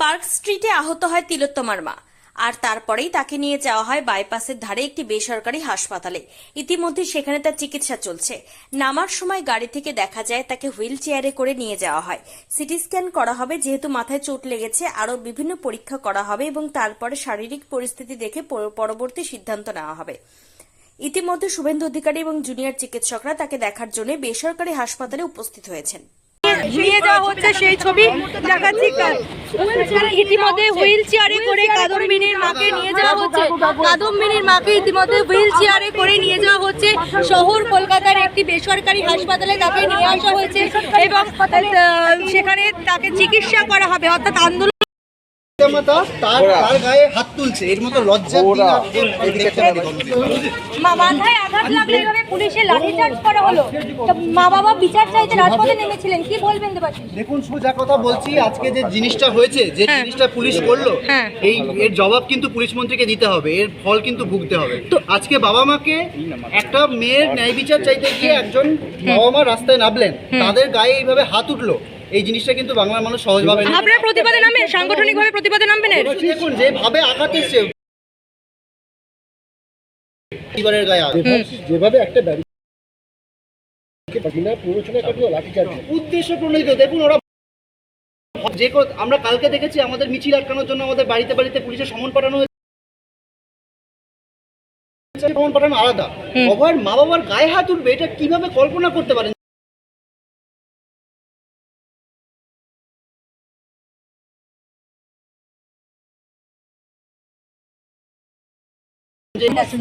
Park স্ট্রিটে আহত হয় তিলোত্তমার মা। আর তারপরেই তাকে নিয়ে যাওয়া হয় বাইপাসের ধারে একটি বেসরকারি হাসপাতালে। ইতিমধ্যে সেখানে তার চিকিৎসা চলছে। নামার সময় গাড়ি থেকে দেখা যায় তাকে হুইল চেয়ারে করে নিয়ে যাওয়া হয়। সিটি স্ক্যান করা হবে, যেহেতু মাথায় চোট লেগেছে। আরও বিভিন্ন পরীক্ষা করা হবে এবং তারপরে শারীরিক পরিস্থিতি দেখে পরবর্তী সিদ্ধান্ত নেওয়া হবে। ইতিমধ্যে শুভেন্দু অধিকারী এবং জুনিয়র চিকিৎসকরা তাকে দেখার জন্য বেসরকারি হাসপাতালে উপস্থিত হয়েছেন। নিয়ে যাওয়া হচ্ছে সেই ছবি। দেখাচ্ছি ইতিমধ্যে হুইল চেয়ারে করে কাদম্বিনীর মাকে নিয়ে যাওয়া হচ্ছে। কাদম্বিনীর মাকে ইতিমধ্যে হুইল চেয়ারে করে নিয়ে যাওয়া হচ্ছে। শহর কলকাতার একটি বেসরকারি হাসপাতালে তাকে নিয়ে আসা হয়েছে এবং সেখানে তাকে চিকিৎসা করা হবে। অর্থাৎ আন্দোলন মাতা তার তার গায়ে হাত তুলছে। এর মতো লজ্জা দিন আর এ- দেখতে পারি মা- মাথায় আঘাত লাগলে এভাবে পুলিশের লাঠিচার্জ করা হলো? তো মা বাবা বিচার চাইতে রাজপথে নেমেছিলেন। কি বলবেন দেবাশিস? দেখুন সোজা কথা বলছি। আজকে যে জিনিসটা হয়েছে যে জিনিসটা পুলিশ করল হ্যাঁ। এই এর জবাব কিন্তু পুলিশ মন্ত্রীকে দিতে হবে। এর ফল কিন্তু ভুগতে হবে। তো আজকে বাবা মাকে একটা মেয়ের ন্যায় বিচার চাইতে গিয়ে একজন বাবা মা রাস্তায় নামলেন। তাদের গায়ে এইভাবে হাত উঠল। এই জিনিসটা কিন্তু বাংলার মানুষ সহজভাবে আপনারা প্রতিবাদে নামবেন? সাংগঠনিকভাবে প্রতিবাদে নামবেন? দেখুন যেভাবে আঘাত এসছে পরিবারের গায়ে। যেভাবে একটা উদ্দেশ্য দেখুন ওরা যে আমরা কালকে দেখেছি আমাদের মিছিল আটকানোর জন্য আমাদের বাড়িতে বাড়িতে পুলিশের সমন পাঠানো হয়েছে। সমন পাঠানো আলাদা। অভয়ের মা বাবার গায়ে হাত উঠবে এটা কীভাবে কল্পনা করতে পারেন? 对面是